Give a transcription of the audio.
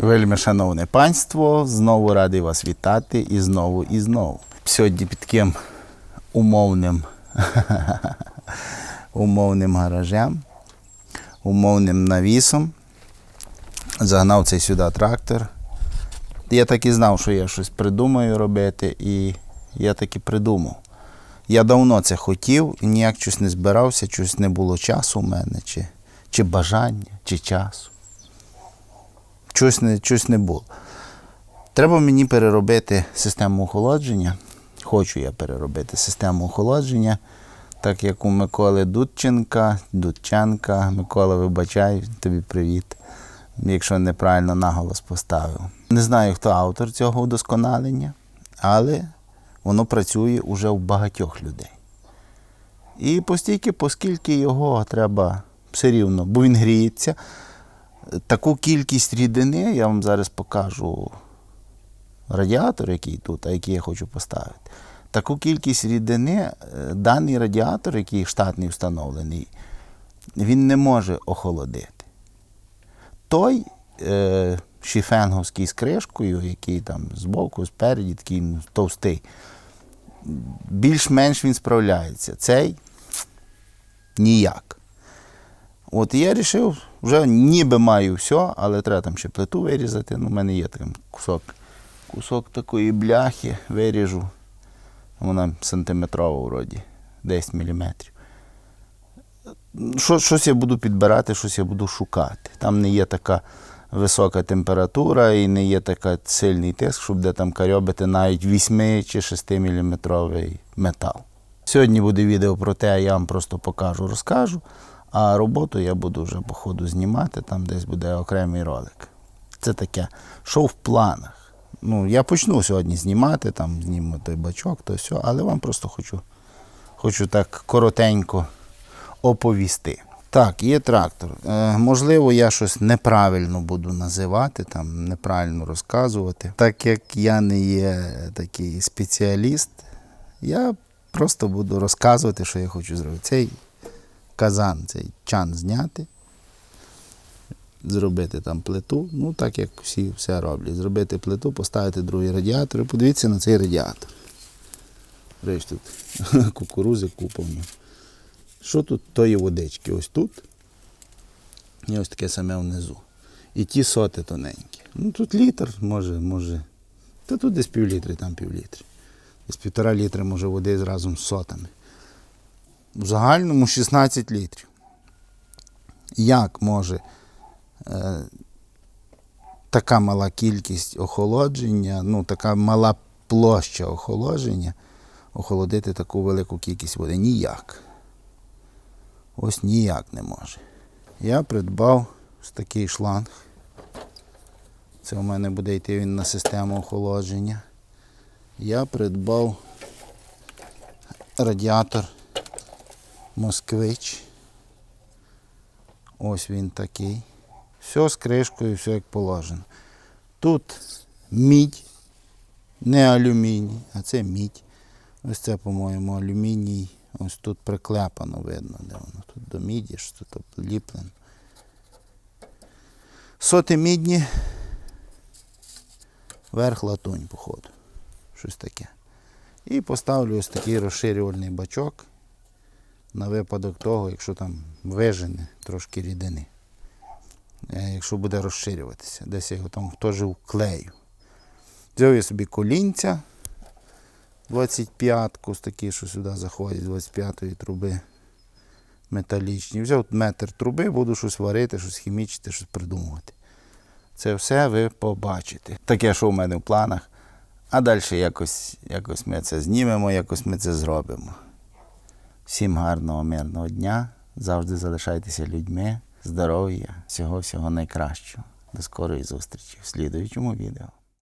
Вельми шановне панство, знову радий вас вітати і знову і знову. Сьогодні під таким умовним, умовним гаражем, умовним навісом. Загнав цей сюди трактор. Я так і знав, що я щось придумаю робити, і я так і придумав. Я давно це хотів ніяк щось не збирався, щось не було часу у мене, чи, чи бажання, чи часу. Щось не, щось не було. Треба мені переробити систему охолодження. Хочу я переробити систему охолодження, так як у Миколи Дудченка, Дудченка. Микола, вибачай, тобі привіт, якщо неправильно наголос поставив. Не знаю, хто автор цього удосконалення, але воно працює уже у багатьох людей. І постільки, оскільки його треба все рівно, бо він гріється. Таку кількість рідини я вам зараз покажу радіатор, який тут, а який я хочу поставити. Таку кількість рідини е, даний радіатор, який штатний встановлений, він не може охолодити. Той е, шіфенговський з кришкою, який там збоку, спереді, такий ну, товстий, більш-менш він справляється. Цей ніяк. От я вирішив, вже ніби маю все, але треба там ще плиту вирізати. Ну, у мене є там кусок, кусок такої бляхи, виріжу. Вона сантиметрова вроді, 10 міліметрів. Що, щось я буду підбирати, щось я буду шукати. Там не є така висока температура і не є така сильний тиск, щоб де там карьобити навіть 8 чи 6 міліметровий метал. Сьогодні буде відео про те, я вам просто покажу, розкажу. А роботу я буду вже по ходу знімати, там десь буде окремий ролик. Це таке, що в планах. Ну, я почну сьогодні знімати, там зніму той бачок, то все, але вам просто хочу, хочу так коротенько оповісти. Так, є трактор. Е, можливо, я щось неправильно буду називати, там, неправильно розказувати. Так як я не є такий спеціаліст, я просто буду розказувати, що я хочу зробити. Цей казан, цей чан зняти, зробити там плиту, ну так як всі все роблять. Зробити плиту, поставити другий радіатор і подивіться на цей радіатор. Речі тут кукурузи купа. Що тут тої водички? Ось тут. І ось таке саме внизу. І ті соти тоненькі. Ну тут літр, може, може. Та тут десь півлітри, там півлітри. Десь півтора літри може води разом з сотами. В загальному 16 літрів. Як може е, така мала кількість охолодження, ну, така мала площа охолодження охолодити таку велику кількість води? Ніяк. Ось ніяк не може. Я придбав ось такий шланг. Це у мене буде йти він на систему охолодження. Я придбав радіатор Москвич. Ось він такий. Все з кришкою, все як положено. Тут мідь, не алюміній, а це мідь. Ось це, по-моєму, алюміній. Ось тут приклепано видно, де воно. Тут до міді, що тут ліплено. Соти мідні, верх латунь, походу. Щось таке. І поставлю ось такий розширювальний бачок на випадок того, якщо там вижене трошки рідини. Е, Якщо буде розширюватися, десь я його там теж вклею. Взяв я собі колінця 25-ку, з такі, що сюди заходять, 25-ї труби металічні. Взяв метр труби, буду щось варити, щось хімічити, щось придумувати. Це все ви побачите. Таке, що в мене в планах. А далі якось, якось ми це знімемо, якось ми це зробимо. Всім гарного, мирного дня. Завжди залишайтеся людьми, здоров'я, всього-всього найкращого. До скорої зустрічі в слідуючому відео.